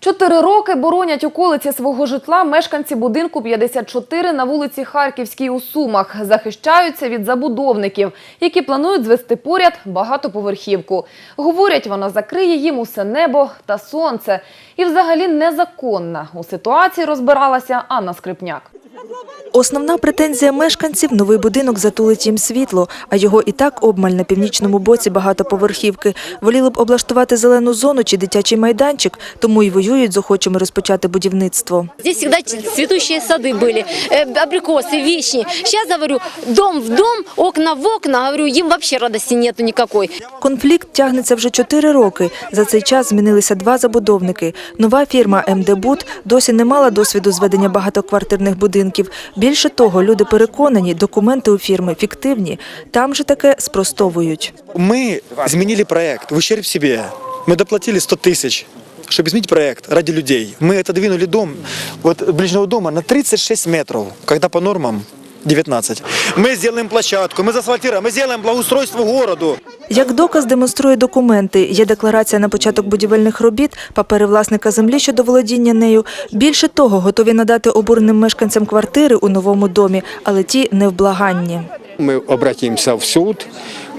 Чотири роки боронять околиці свого житла мешканці будинку 54 на вулиці Харківській у Сумах. Захищаються від забудовників, які планують звести поряд багатоповерхівку. Говорять, вона закриє їм усе небо та сонце. І взагалі незаконна. У ситуації розбиралася Анна Скрипняк. Основна претензія мешканців – новий будинок затулить їм світло, а його і так обмаль на північному боці багатоповерхівки. Воліли б облаштувати зелену зону чи дитячий майданчик, тому й воюють з охочими розпочати будівництво. Здесь всегда цветущие сады были, э, абрикосы, вишни. Сейчас, говорю, дом в дом, окна в окна, говорю, им вообще радости нету никакой. Конфлікт тягнеться вже чотири роки. За цей час змінилися два забудовники. Нова фірма МД Буд досі не мала досвіду зведення багатоквартирних будинків. Більше того, люди переконані, документи у фірми фіктивні. Там же таке спростовують. Мы изменили проект в ущерб себе. Мы доплатили 100 тысяч, чтобы изменить проект ради людей. Мы отодвинули дом вот ближнего дома на 36 метров, когда по нормам 19. Мы сделаем площадку, мы заасфальтируем, мы сделаем благоустройство городу. Як доказ демонструє документи, є декларація на початок будівельних робіт, папери власника землі щодо володіння нею. Більше того, готові надати обуреним мешканцям квартири у новому домі, але ті невблаганні. Мы обратимся в суд,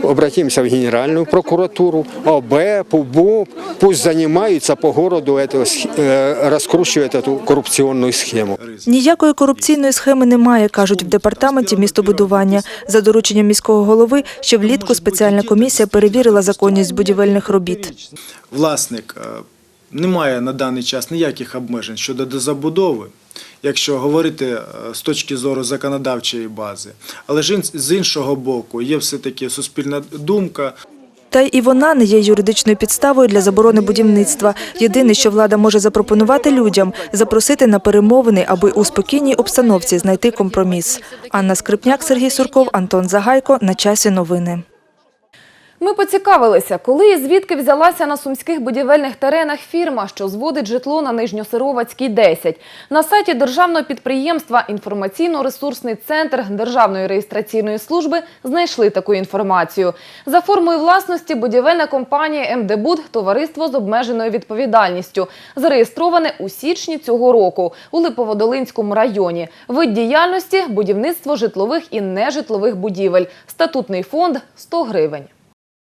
обратимся в Генеральную прокуратуру, ОБ, ПУБО, пусть занимаются по городу, этого, сх- э, раскручивают эту коррупционную схему. Ніякої корупційної схеми немає, кажуть в департаменті містобудування. За дорученням міського голови, ще влітку спеціальна комісія перевірила законність будівельних робіт. власник е, не має на даний час ніяких обмежень щодо дозабудови, якщо говорити е, з точки зору законодавчої бази. Але ж з іншого боку є все-таки суспільна думка, Та і вона не є юридичною підставою для заборони будівництва. Єдине, що влада може запропонувати людям – запросити на перемовини, аби у спокійній обстановці знайти компроміс. Анна Скрипняк, Сергій Сурков, Антон Загайко. На часі новини. Ми поцікавилися, коли і звідки взялася на сумських будівельних теренах фірма, що зводить житло на Нижньосировацькій 10. На сайті державного підприємства «Інформаційно-ресурсний центр Державної реєстраційної служби» знайшли таку інформацію. За формою власності будівельна компанія «МДБуд» – товариство з обмеженою відповідальністю, зареєстроване у січні цього року у Липоводолинському районі. Вид діяльності – будівництво житлових і нежитлових будівель. Статутний фонд – 100 гривень.